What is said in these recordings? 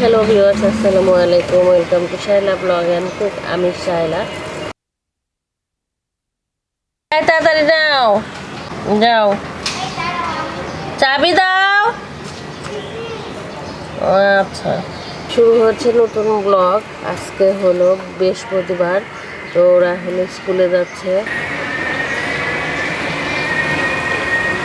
Hello viewers, আসসালামু আলাইকুম। Welcome to Shaila blog and cook. আমি শাইলা তাড়াতাড়ি যাও যাও। চাবি দাও। আচ্ছা। শুরু হচ্ছে নতুন ব্লগ। আজকে হলো বৃহস্পতিবার, তো ওরা হলো স্কুলে যাচ্ছে।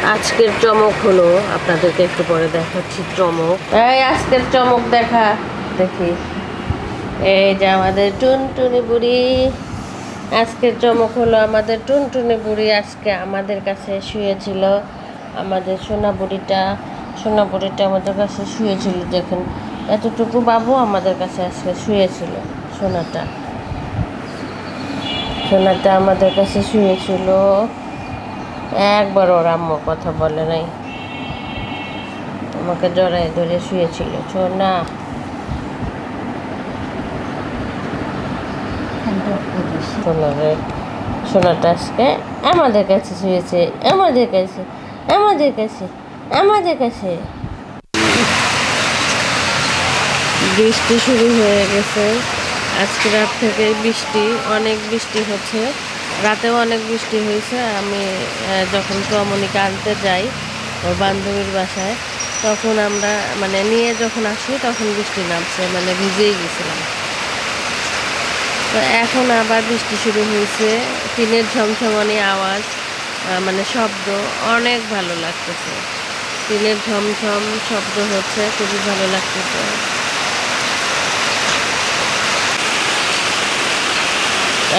আজকের চমক হলো, আপনাদেরকে একটু পরে দেখাচ্ছি চমক। এই আজকের চমক দেখা, দেখি। এই যে আমাদের টুনটুনি বুড়ি। আজকের চমক হলো আমাদের টুনটুনি বুড়ি আজকে আমাদের কাছে শুয়েছিল। আমাদের সোনা বুড়িটা সোনা বুড়িটা আমাদের কাছে শুয়েছিল দেখুন। এতটুকু বাবু আমাদের কাছে আজকে শুয়েছিল, সোনাটা। সোনাটা আমাদের কাছে শুয়েছিল। একবার ওর আম্মু কথা বলে নাই। আমাকে জড়াই ধরে শুয়েছিল। সোনা সোনারে সোনাটা আজকে। আমাদের কাছে শুয়েছে আমাদের কাছে আমাদের কাছে আমাদের কাছে। বৃষ্টি শুরু হয়ে গেছে। আজকে রাত থেকে বৃষ্টি অনেক বৃষ্টি হচ্ছে। রাতেও অনেক বৃষ্টি হয়েছে। আমি যখন প্রমণিকে আনতে যাই, ওর বান্ধবীর বাসায়, তখন আমরা মানে নিয়ে যখন আসি, তখন বৃষ্টি নামছে মানে ভিজেই গেছিলাম। তো এখন আবার বৃষ্টি শুরু হয়েছে। টিনের ঝমঝমানি আওয়াজ মানে শব্দ অনেক ভালো লাগতেছে। টিনের ঝমঝম শব্দ হচ্ছে, খুবই ভালো লাগতেছে।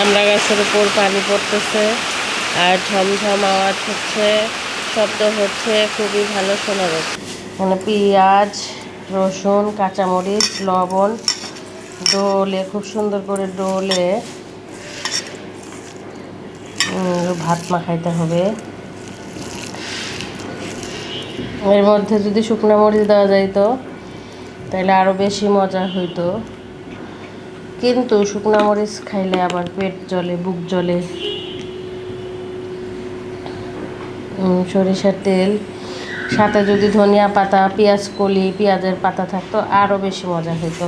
আমরা গাছের উপর পানি পড়তেছে আর ঝমঝম আওয়াজ হচ্ছে, শব্দ হচ্ছে, খুবই ভালো শোনা যাচ্ছে। মানে পেঁয়াজ, রসুন, কাঁচামরিচ, লবণ, ডোলে, খুব সুন্দর করে ডোলে ভাত মাখাইতে হবে। এর মধ্যে যদি শুকনো মরিচ দেওয়া যাইতো, তাহলে আরও বেশি মজা হইতো। কিন্তু শুকনো মরিচ খাইলে আবার পেট জ্বলে বুক উম, সরিষার তেল সাথে যদি ধনিয়া পাতা পেঁয়াজ কলি পেঁয়াজের পাতা থাকতো আরও বেশি মজা হতো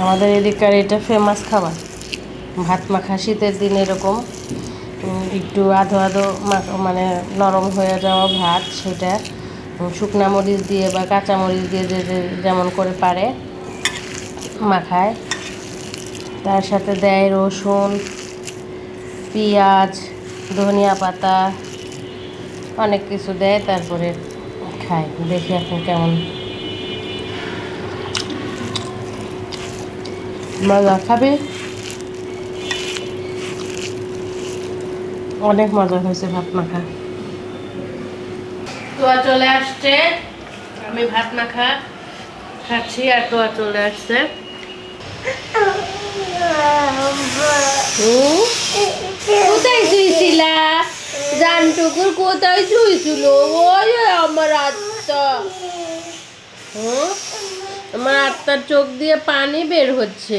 আমাদের এদিককার এটা ফেমাস খাবার। ভাত মাখা শীতের দিন এরকম। একটু আধো আধো মানে নরম হয়ে যাওয়া ভাত সেটা শুকনা মরিচ দিয়ে বা কাঁচা মরিচ দিয়ে যে যেমন করে পারে মাখায়। তার সাথে দেয় রসুন, পেঁয়াজ, ধনিয়া পাতা, অনেক কিছু দেয়, তারপরে খায়। দেখি এখন কেমন। মজা খাবে? অনেক মজা হয়েছে ভাত মাখা। তোয়া চলে আসছে। আমি ভাত মাখা খাচ্ছি আর তোয়া চলে আসছে। কোথায় শুয়েছিলা জানটুকুর কোথায় শুয়েছিল ওই আমার আত্মা। হুম? আমার আত্মার চোখ দিয়ে পানি বের হচ্ছে।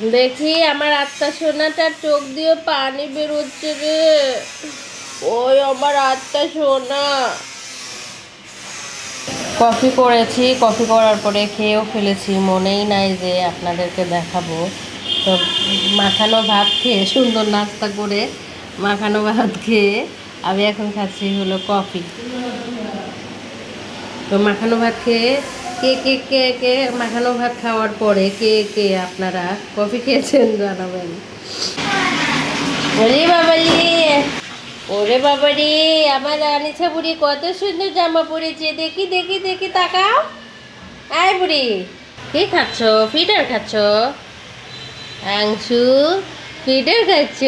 দেখি আমার আত্মা সোনাটা চোখ দিয়ে পানি বেরোচ্ছে রে। ওই আমার আত্মা সোনা। কফি করেছি, কফি করার পরে খেয়েও ফেলেছি। মনেই নাই যে আপনাদেরকে দেখাবো। তো মাখানো ভাত খেয়ে, সুন্দর নাস্তা করে মাখানো ভাত খেয়ে আমি এখন খাচ্ছি হলো কফি। তো মাখানো ভাত খেয়ে কে কে কে কে মাখানো ভাত খাওয়ার পরে কে কে আপনারা কফি খেয়েছেন জানাবেন? ওরে বাবালি ওরে বাবারি, আমার রানিছা বুড়ি কত সুন্দর জামা পরেছে। দেখি দেখি দেখি, তাকাও। আয় বুড়ি, কি খাচ্ছ? ফিডার খাচ্ছ? আংশু, ফিডার খাচ্ছ?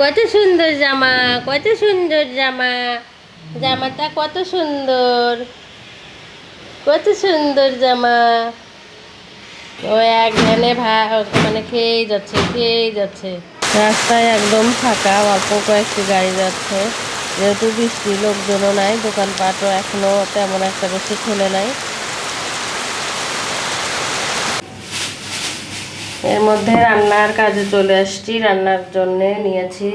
কত সুন্দর জামা, কত সুন্দর জামা, জামাটা কত সুন্দর। কত সুন্দর জামা। ও এক ধ্যানে মানে খেয়েই যাচ্ছে খেয়েই যাচ্ছে। রাস্তায় একদম ফাঁকা, অল্প কয়েকটি গাড়ি যাচ্ছে। যেহেতু বৃষ্টি, লোকজনও নাই, দোকানপাটও এখনও তেমন একটা বেশি খুলে নাই। এর মধ্যে রান্নার কাজে চলে আসছি। রান্নার জন্য নিয়েছি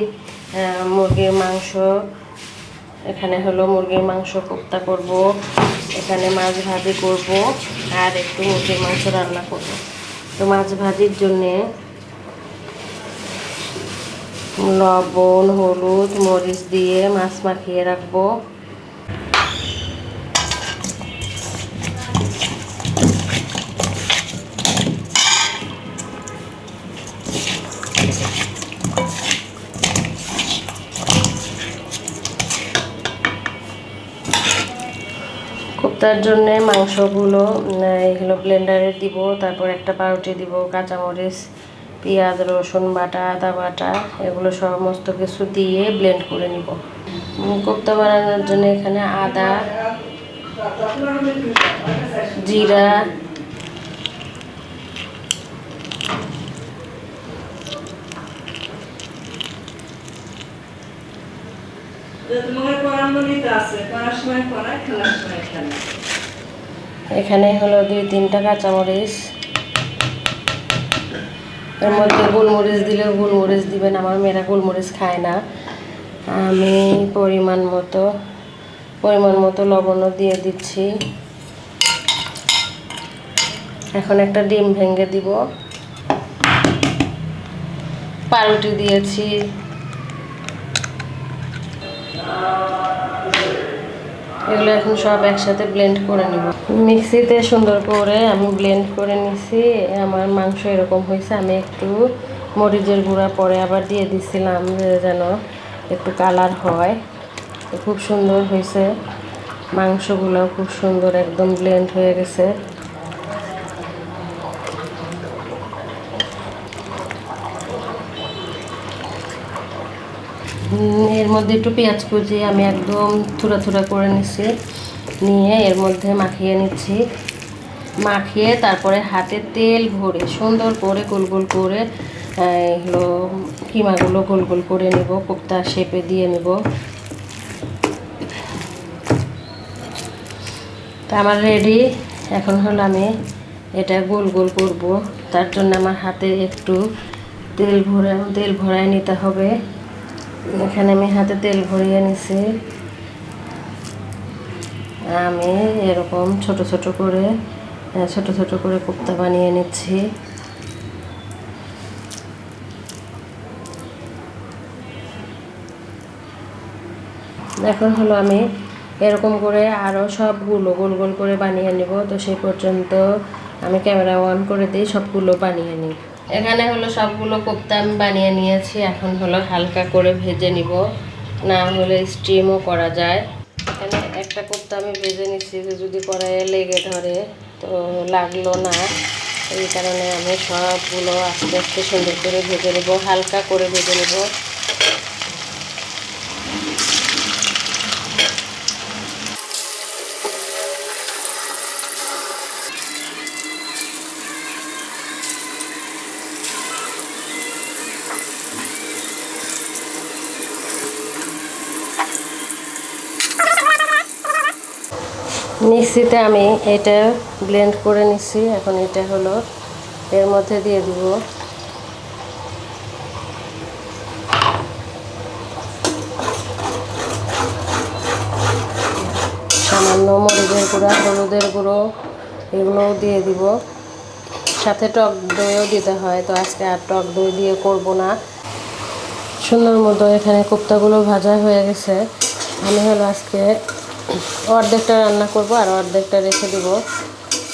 মুরগির মাংস। এখানে হলো মুরগির মাংস কোপ্তা করব। এখানে মাছ ভাজি করব আর একটু মুরগির মাংস রান্না করব। তো মাছ ভাজির জন্যে লবণ, হলুদ, মরিচ দিয়ে মাছ মাখিয়ে রাখব। কোপ্তার জন্য মাংসগুলো এগুলো ব্লেন্ডারে দিব, তারপর একটা পাউরুটি দিব, কাঁচামরিচ, পেঁয়াজ, রসুন বাটা, আদা বাটা, এগুলো সমস্ত কিছু দিয়ে ব্লেন্ড করে নিব। কোপ্তা বানানোর জন্য এখানে আদা, জিরা তোমার পড়ানো নিতে আছে পড়ার সময় পড়ায় খেলার সময় খেলা এখানে হলো দুই তিনটা কাঁচামরিচ এর মধ্যে গোলমরিচ দিলে গোলমরিচ দিবেন, আমার মেয়েরা গোলমরিচ খায় না। আমি পরিমাণ মতো পরিমাণ মতো লবণও দিয়ে দিচ্ছি। এখন একটা ডিম ভেঙে দিব। পাউরুটি দিয়েছি। এগুলো এখন সব একসাথে ব্লেন্ড করে নিব। মিক্সিতে সুন্দর করে আমি ব্লেন্ড করে নিছি। আমার মাংস এরকম হয়েছে, আমি একটু মরিচের গুঁড়া পরে আবার দিয়ে দিছিলাম যেন একটু কালার হয়। খুব সুন্দর হয়েছে। মাংসগুলো খুব সুন্দর একদম ব্লেন্ড হয়ে গেছে। এর মধ্যে একটু পেঁয়াজ কুচি আমি একদম থুরা থুরা করে নিচ্ছি নিয়ে এর মধ্যে মাখিয়ে নিচ্ছি। মাখিয়ে তারপরে হাতে তেল ভরে সুন্দর করে গোল গোল করে এগুলো কিমাগুলো গোল গোল করে নিব কোপ্তা শেপে দিয়ে নিব। তা আমার রেডি এখন হলো আমি এটা গোল গোল করব। তার জন্য আমার হাতে একটু তেল ভরে তেল ভরায় নিতে হবে। এখানে আমি হাতে তেল ভরিয়ে নিছি। আমি এরকম ছোট ছোট করে ছোট ছোট করে কোপ্তা বানিয়ে নিচ্ছি। এখন হলো আমি এরকম করে আরও সবগুলো গোল গোল করে বানিয়ে নিব। তো সেই পর্যন্ত আমি ক্যামেরা অন করে দিই, সবগুলো বানিয়ে নিই। এখানে হলো সবগুলো কোপ্তা আমি বানিয়ে নিয়েছি। এখন হলো হালকা করে ভেজে নিব। না হলে স্টিমও করা যায়। এখানে একটা কোপ্তা আমি ভেজে নিচ্ছি যে যদি কড়াইয়ে লেগে ধরে, তো লাগল না। এই কারণে আমি সবগুলো আস্তে আস্তে সুন্দর করে ভেজে নেব। হালকা করে ভেজে নেব। মিক্সিতে আমি এটা ব্লেন্ড করে নিচ্ছি এখন এটা হলো এর মধ্যে দিয়ে দিব। সামান্য মরিচের গুঁড়া, হলুদের গুঁড়ো, এগুলোও দিয়ে দিব। সাথে টক দইও দিতে হয়, তো আজকে আর টক দই দিয়ে করব না। সুন্দর মতো এখানে কোপ্তাগুলো ভাজা হয়ে গেছে। আমি হলো আজকে অর্ধেকটা রান্না করব আর অর্ধেকটা রেখে দিব।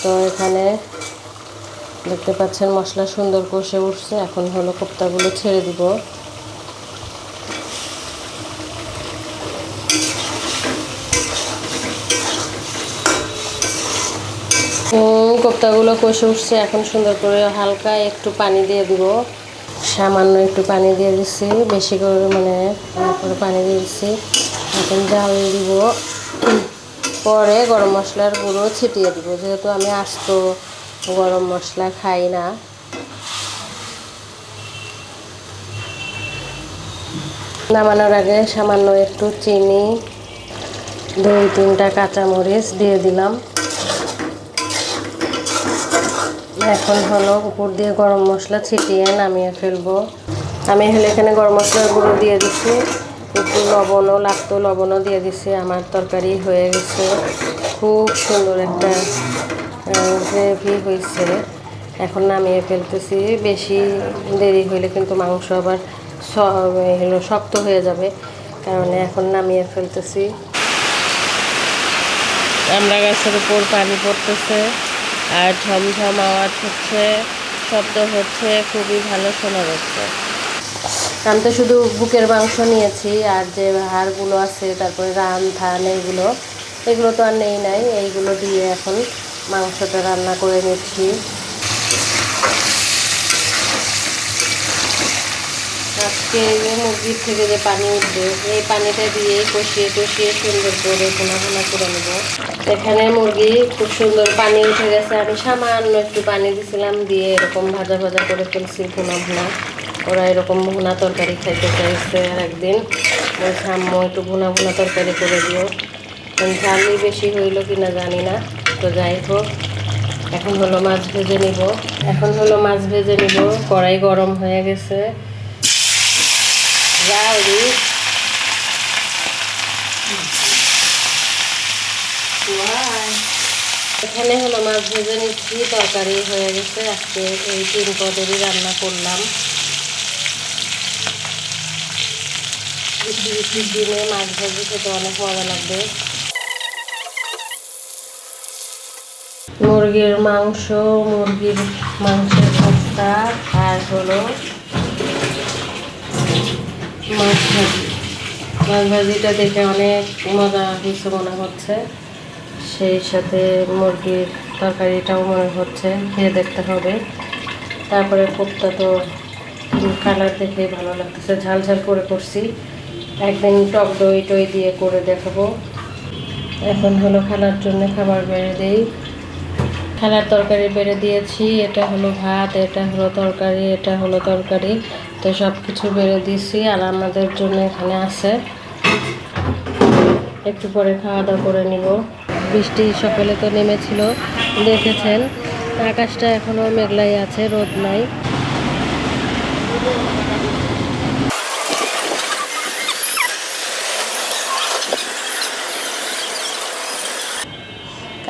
তো এখানে দেখতে পাচ্ছেন মশলা সুন্দর কষে উঠছে। এখন হলো কোপ্তাগুলো ছেড়ে দিব। কোপ্তাগুলো কষে উঠছে। এখন সুন্দর করে হালকা একটু পানি দিয়ে দিব। সামান্য একটু পানি দিয়ে দিচ্ছি। বেশি করে মানে পানি দিয়ে দিচ্ছি। এখন জাল দিব। পরে গরম মশলার গুঁড়ো ছিটিয়ে দিব। যেহেতু আমি আস্ত গরম মশলা খাই না। নামানোর আগে সামান্য একটু চিনি, দুই তিনটা কাঁচামরিচ দিয়ে দিলাম। এখন হলো উপর দিয়ে গরম মশলা ছিটিয়ে নামিয়ে ফেলব। আমি হলে এখানে গরম মশলার গুঁড়ো দিয়ে দিচ্ছি। একটু লবণও লাগতো লবণও দিয়ে দিচ্ছি আমার তরকারি হয়ে গেছে। খুব সুন্দর একটা গ্রেভি হয়েছে। এখন নামিয়ে ফেলতেছি, বেশি দেরি হইলে কিন্তু মাংস আবার শক্ত হয়ে যাবে, কারণে এখন নামিয়ে ফেলতেছি। আমরা গাছের উপর পানি পড়তেছে, আর ঝমঝম আওয়াজ হচ্ছে, শব্দ হচ্ছে, খুবই ভালো শোনা যাচ্ছে। আমি তো শুধু বুকের মাংস নিয়েছি, আর যে হাড়গুলো আছে, তারপরে রান, ধান, এইগুলো, এগুলো তো আর নেই নাই। এইগুলো দিয়ে এখন মাংসটা রান্না করে নিচ্ছি। আজকে মুরগির থেকে যে পানি উঠবে, এই পানিটা দিয়ে কষিয়ে কষিয়ে সুন্দর করে ভুনা ভুনা করে নেব। এখানে মুরগি খুব সুন্দর পানি উঠে গেছে। আমি সামান্য একটু পানি দিছিলাম, দিয়ে এরকম ভাজা ভাজা করে ফেলছি ভুনা ভুনা ওরা এরকম ভুনা তরকারি খাইতে চাইছে আর একদিন। ওই সাম্য একটু ভুনা ভুনা তরকারি করে দিও। ঝালই বেশি হইল কিনা জানি না, তো যাই হোক, এখন হলো মাছ ভেজে নিব। এখন হলো মাছ ভেজে নিব। কড়াই গরম হয়ে গেছে। Rowdy. এখানে হলো মাছ ভেজে নিচ্ছি তরকারি হয়ে গেছে আজকে এই তিন পদেরই রান্না করলাম বৃষ্টি বৃষ্টির দিনে মাছ ভেজে খেতে অনেক মজা লাগবে মুরগির মাংস মুরগির মাংসের ভর্তা আর হলো মাছ ভাজি। মাছ ভাজিটা দেখে অনেক মজা হয়েছে মনে হচ্ছে। সেই সাথে মুরগির তরকারিটাও মনে হচ্ছে, খেয়ে দেখতে হবে। তারপরে কোপ্তা তো কালার দেখে ভালো লাগতেছে। ঝাল ঝাল করে করছি। একদিন টক দই টই দিয়ে করে দেখাবো। এখন হলো খালার জন্য খাবার বেড়ে দিই। খালার তরকারি বেড়ে দিয়েছি। এটা হলো ভাত, এটা হলো তরকারি, এটা হলো তরকারি। তো সব কিছু বেড়ে দিয়েছি আর আমাদের জন্য এখানে আছে। একটু পরে খাওয়া দাওয়া করে নিব। বৃষ্টি সকালে তো নেমেছিল, দেখেছেন। আকাশটা এখনও মেঘলাই আছে, রোদ নাই।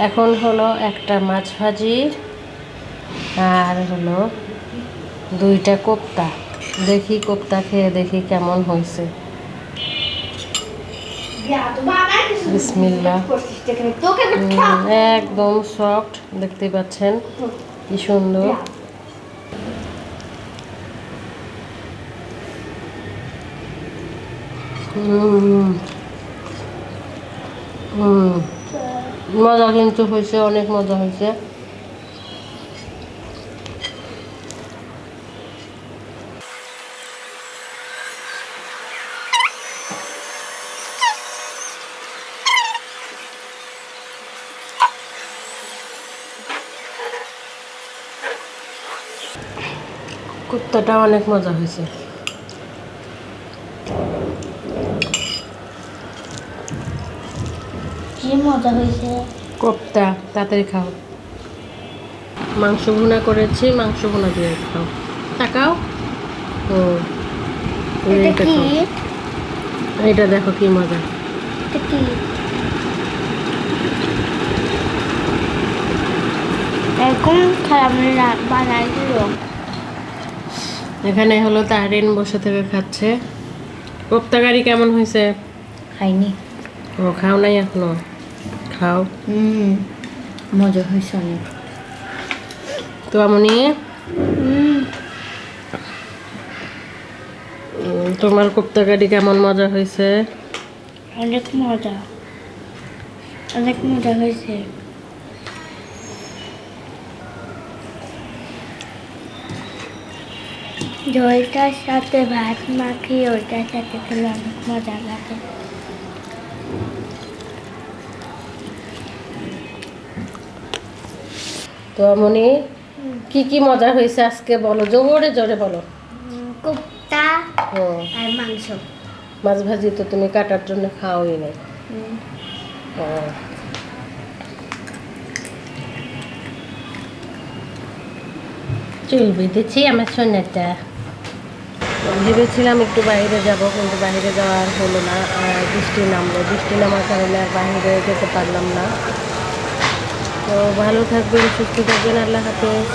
এখন হলো একটা মাছ ভাজি, আর হলো দুইটা কোপ্তা। দেখি কোপ্তা খেয়ে দেখি কেমন হয়েছে। একদম সফট দেখতে পাচ্ছেন কি সুন্দর। মজা কিন্তু হয়েছে অনেক মজা হয়েছে। কুত্তাটা অনেক মজা হয়েছে। কি মজা হয়েছে? কোপ্তা তাড়াতাড়ি খাও। মাংস ভুনা করেছি মাংস ভুনা দিয়ে খাও। তাকাও। ও এটা কি? খাও। এটা দেখো কি মজা। কি? এরকম খারাপ বানাই দিল। এখানে হলো তাহরিন বসে থেকে খাচ্ছে। কোপ্তা গাড়ি কেমন হয়েছে? খাইনি। ও খাও নাই এখনও? খাও। হুম মজা হয়েছে অনেক। তো আমনি? তোমার কোপ্তা গাড়ি কেমন মজা হয়েছে? অনেক মজা। অনেক মজা হয়েছে। জলটার সাথে ভাত মাখিয়ে ওইটার সাথে খেলে অনেক মজা লাগে। তো আমনি কি কি মজা হয়েছে আজকে বলো? জোরে জোরে বলো। কুপ্তা ও আর মাংস। মাছ ভাজি তো তুমি কাটার জন্য খাওয়াই নাই। চুল বেঁধেছি আমার সোনাটা। ভেবেছিলাম একটু বাইরে যাব, কিন্তু বাইরে যাওয়া হলো না বৃষ্টি নামলো। বৃষ্টি নামার কারণে আর বাইরে যেতে পারলাম না। তো ভালো থাকবেন, সুস্থ থাকবেন, আল্লাহ হাফেজ।